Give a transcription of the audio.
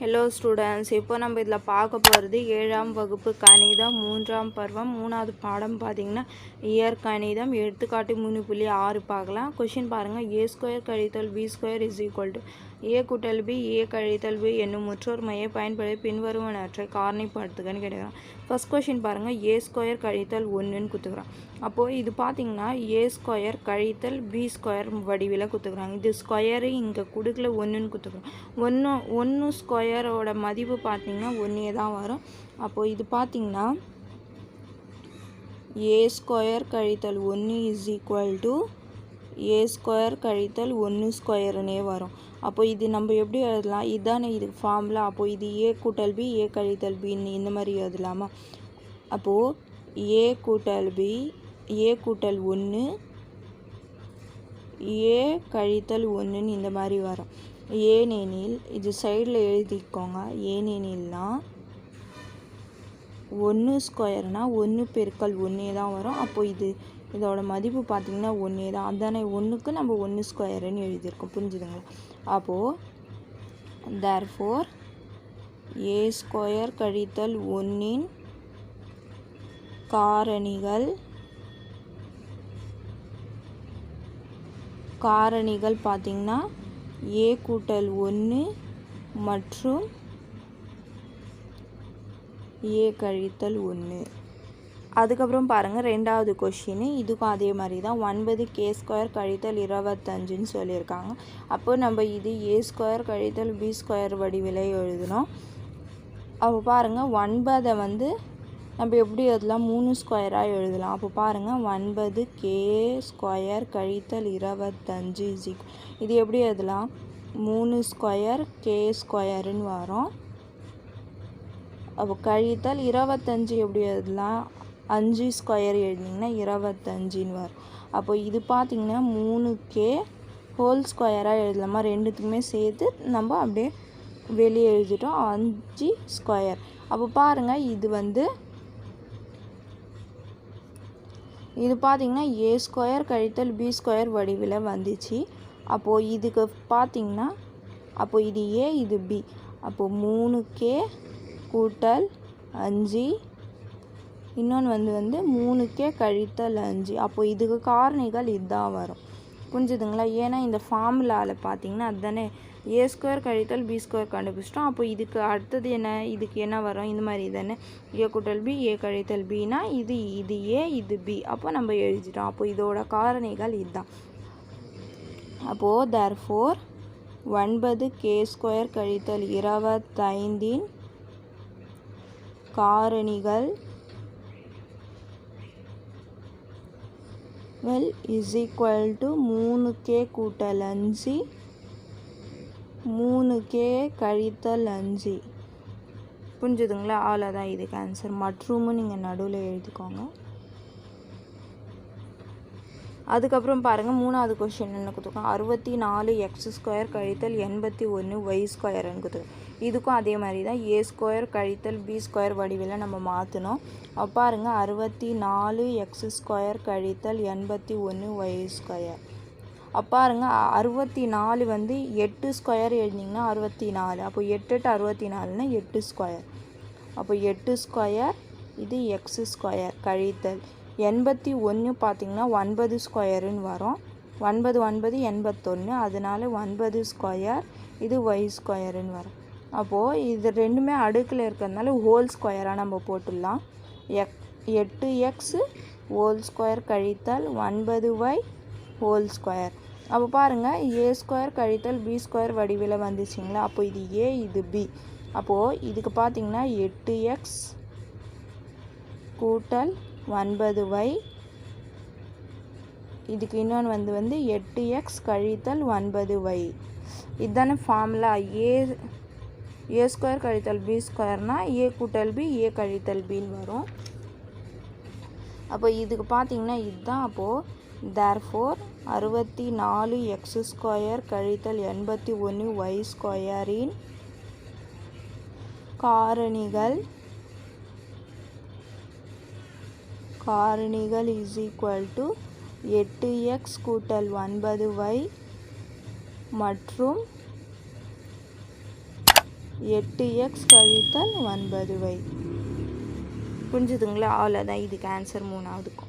Hello students இப்போ நம்ம இதில் பார்க்க போகிறது ஏழாம் வகுப்பு கணிதம் மூன்றாம் பருவம் மூணாவது பாடம் பார்த்தீங்கன்னா இயர் கணிதம் எடுத்துக்காட்டு மூணு புள்ளி ஆறு பார்க்கலாம். கொஷின் பாருங்கள் ஏ ஸ்கொயர் கழித்தல் B square is equal to A கூட்டல் பி ஏ கழித்தல் பி என்னும் முற்றோர் மையை பயன்படுத்தி பின்வருவனவற்றை காரணிப்படுத்துகன்னு கேட்டுக்கிறான். ஃபர்ஸ்ட் கொஷின் பாருங்கள் ஏ ஸ்கொயர் கழித்தல் ஒன்றுன்னு குத்துக்கிறான். அப்போது இது பார்த்தீங்கன்னா ஏ ஸ்கொயர் கழித்தல் பி ஸ்கொயர் வடிவில் குத்துக்கிறாங்க. இது ஸ்கொயரு இங்கே கொடுக்கல ஒன்றுன்னு குத்துக்கிறோம் ஒன்று ஒன்று ஸ்கொயரோட மதிப்பு பார்த்தீங்கன்னா ஒன்றே தான் வரும். அப்போது இது பார்த்தீங்கன்னா ஏ ஸ்கொயர் கழித்தல் ஒன்று is equal to A square கழித்தல் ஒன்று ஸ்கொயர்னே வரும். அப்போ இது நம்ம எப்படி எழுதலாம்? இதுதானே இது ஃபார்முலா அப்போது இது ஏ கூட்டல் பி ஏ கழித்தல் பின்னு இந்த மாதிரி எழுதலாமா? அப்போது ஏ கூட்டல் பி ஏ கூட்டல் ஒன்று ஏ கழித்தல் ஒன்றுன்னு இந்த மாதிரி வரும். ஏனெனில் இது சைடில் எழுதிக்கோங்க. ஏனெனில்னால் ஒன்று ஸ்கொயர்னால் ஒன்று பெருக்கல் ஒன்றே தான் வரும். அப்போ இது இதோட மதிப்பு பார்த்திங்கன்னா ஒன்றே தான். அதானே ஒன்றுக்கு நம்ம ஒன்று ஸ்கொயருன்னு எழுதியிருக்கோம். புரிஞ்சுதுங்களா? அப்போது தேர் ஃபோர் ஏ ஸ்கொயர் கழித்தல் ஒன்றின் காரணிகள் காரணிகள் பார்த்திங்கன்னா ஏ கூட்டல் ஒன்று மற்றும் ஏ கழித்தல் ஒன்று. அதுக்கப்புறம் பாருங்கள் ரெண்டாவது கொஷின் இதுக்கும் அதே மாதிரி தான் ஒன்பது கே ஸ்கொயர் கழித்தல் இருபத்தஞ்சுன்னு சொல்லியிருக்காங்க. அப்போ நம்ம இது ஏ ஸ்கொயர் கழித்தல் பி ஸ்கொயர் வடிவில் எழுதணும் அப்போ பாருங்கள் ஒன்பதை வந்து நம்ம எப்படி எழுதலாம்? மூணு ஸ்கொயராக எழுதலாம். அப்போ பாருங்கள் ஒன்பது கே ஸ்கொயர் கழித்தல் இருபத்தஞ்சு இது எப்படி எழுதலாம்? மூணு ஸ்கொயர் கே ஸ்கொயருன்னு வரும். அப்போ கழித்தல் இருபத்தஞ்சு எப்படி எழுதலாம்? அஞ்சு ஸ்கொயர் எழுதிங்கன்னா இருபத்தஞ்சின்னு வரும். அப்போ இது பார்த்திங்கன்னா மூணு கே ஹோல் ஸ்கொயராக எழுதலாமா. ரெண்டுத்துக்குமே சேர்த்து நம்ம அப்படியே வெளியே எழுதிட்டோம். அஞ்சு ஸ்கொயர் அப்போ பாருங்கள் இது வந்து இது பார்த்திங்கன்னா ஏ ஸ்கொயர் கழித்தல் பி ஸ்கொயர் வடிவில் வந்துச்சு. அப்போது இதுக்கு பார்த்திங்கன்னா அப்போது இது ஏ இது பி அப்போது மூணு கே கூட்டல் அஞ்சு. இன்னொன்று வந்து வந்து மூணுக்கே கழித்தல் அஞ்சு. அப்போது இதுக்கு காரணிகள் இதுதான் வரும். புரிஞ்சுதுங்களா? ஏன்னா இந்த ஃபார்முலாவில் பார்த்தீங்கன்னா அதுதானே. ஏ ஸ்கொயர் கழித்தல் பி ஸ்கொயர் கண்டுபிடிச்சிட்டோம். அப்போ இதுக்கு அடுத்தது என்ன? இதுக்கு என்ன வரும்? இந்த மாதிரி தானே ஏ கூட்டல் பி ஏ கழித்தல் பினா இது இது ஏ இது பி அப்போ நம்ம எழுதிட்டோம். அப்போ இதோட காரணிகள் இதுதான் அப்போது தர் ஃபோர் ஒன்பது கே ஸ்கொயர் கழித்தல் இருபத்தைந்தின் காரணிகள். வெல் இஸ் ஈக்குவல் டு மூணு கே கூட்டல் அஞ்சு. மூணு கே கழித்தல் அஞ்சு. புரிஞ்சுதுங்களா? அவ்வளோதான் இதுக்கு ஆன்சர் மற்றும்னு நீங்கள் நடுவில் எழுதிக்கோங்க. அதுக்கப்புறம் பாருங்கள் மூணாவது கொஷின் என்ன கொடுத்துருக்கோம் அறுபத்தி நாலு எக்ஸ் ஸ்கொயர் கழித்தல் எண்பத்தி ஒன்று ஒய் ஸ்கொயர்னு கொடுத்துருக்கோம் இதுக்கும் அதே மாதிரி தான் ஏ ஸ்கொயர் கழித்தல் பி ஸ்கொயர் வடிவில் நம்ம மாற்றணும் பாருங்கள் அறுபத்தி நாலு எக்ஸ் ஸ்கொயர் கழித்தல் எண்பத்தி ஒன்று ஒய் ஸ்கொயர் பாருங்க அறுபத்தி நாலு வந்து எட்டு ஸ்கொயர் எழுதிங்கன்னா அறுபத்தி நாலு அப்போ எட்டு எட்டு அறுபத்தி நாலுனா எட்டு ஸ்கொயர் அப்போ எட்டு ஸ்கொயர் இது எக்ஸ் ஸ்கொயர் கழித்தல் எண்பத்தி ஒன்று பார்த்திங்கன்னா ஒன்பது ஸ்கொயருன்னு வரும். ஒன்பது ஒன்பது எண்பத்தொன்று அதனால் ஒன்பது ஸ்கொயர் இது ஒய் ஸ்கொயருன்னு வரும். அப்போது இது ரெண்டுமே அடுக்கில் இருக்கிறதுனால ஹோல் ஸ்கொயராக நம்ம போட்டுடலாம். எக் எட்டு எக்ஸு ஹோல் ஸ்கொயர் கழித்தல் ஒன்பது ஒய் ஹோல் ஸ்கொயர் அப்போ பாருங்கள் ஏ ஸ்கொயர் கழித்தல் பி ஸ்கொயர் வடிவில் வந்துச்சிங்களா? அப்போ இது ஏ இது பி அப்போது இதுக்கு பார்த்திங்கன்னா எட்டு எக்ஸ் கூட்டல் ஒன்பது ஒய் இதுக்கு இன்னொன்று வந்து வந்து எட்டு எக்ஸ் கழித்தல் ஒன்பது ஒய் இதுதானே ஃபார்முலா ஏ ஏ ஸ்கொயர் கழித்தல் பி ஸ்கொயர்னால் ஏ கூட்டல் பி ஏ கழித்தல் பின்னு வரும். அப்போ இதுக்கு பார்த்தீங்கன்னா இதுதான் அப்போது தேர் ஃபோர் அறுபத்தி நாலு எக்ஸ் ஸ்கொயர் கழித்தல் எண்பத்தி ஒன்று ஒய் ஸ்கொயரின் காரணிகள். காரணிகள் இஸ் ஈக்குவல் டு எட்டு எக்ஸ் கூட்டல் ஒன்பது ஒய் மற்றும் எட்டு எக்ஸ் கழித்தல் ஒன்பது வை புரிஞ்சுதுங்களா? அவ்வளோதான் இதுக்கு ஆன்சர் மூணாவதுக்கும்.